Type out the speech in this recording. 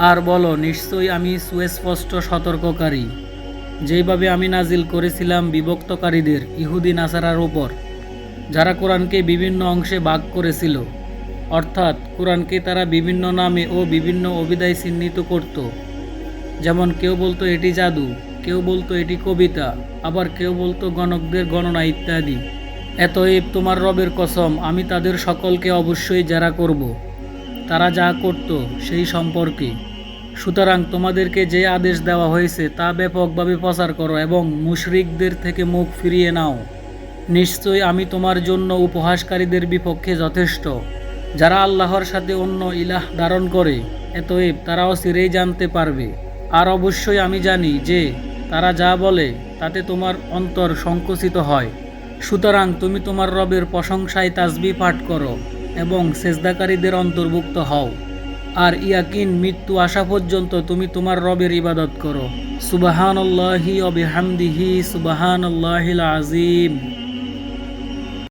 আর বলো, নিশ্চয়ই আমি সুস্পষ্ট সতর্ককারী। যেইভাবে আমি নাজিল করেছিলাম বিভক্তকারীদের, ইহুদি নাসারার ওপর যারা কোরআনকে বিভিন্ন অংশে ভাগ করেছিল। অর্থাৎ, কোরআনকে তারা বিভিন্ন নামে ও বিভিন্ন অভিধায় চিহ্নিত করত। যেমন, কেউ বলতো এটি জাদু, কেউ বলতো এটি কবিতা, আবার কেউ বলতো গণকদের গণনা ইত্যাদি। এতএব তোমার রবের কসম, আমি তাদের সকলকে অবশ্যই জেরা করব। তারা যা করত, সেই সম্পর্কে। সুতরাং তোমাদেরকে যে আদেশ দেওয়া হয়েছে তা ব্যাপকভাবে প্রচার করো এবং মুশরিকদের থেকে মুখ ফিরিয়ে নাও। নিশ্চয়ই আমি তোমার জন্য উপহাসকারীদের বিপক্ষে যথেষ্ট। যারা আল্লাহর সাথে অন্য ইলাহ ধারণ করে, এতএব তারাও চিরেই জানতে পারবে। আর অবশ্যই আমি জানি যে, তারা যা বলে, তাতে তোমার অন্তর সংকুচিত হয়। সুতরাং তুমি তোমার রবের প্রশংসায় তাসবি পাঠ করো এবং সেজদাকারীদের অন্তর্ভুক্ত হও। আর ইয়াকিন মৃত্যু আসা পর্যন্ত তুমি তোমার রবের ইবাদত করো। সুবাহান আল্লাহি অবিহামদিহি সুবাহান আল্লাহিল আজিম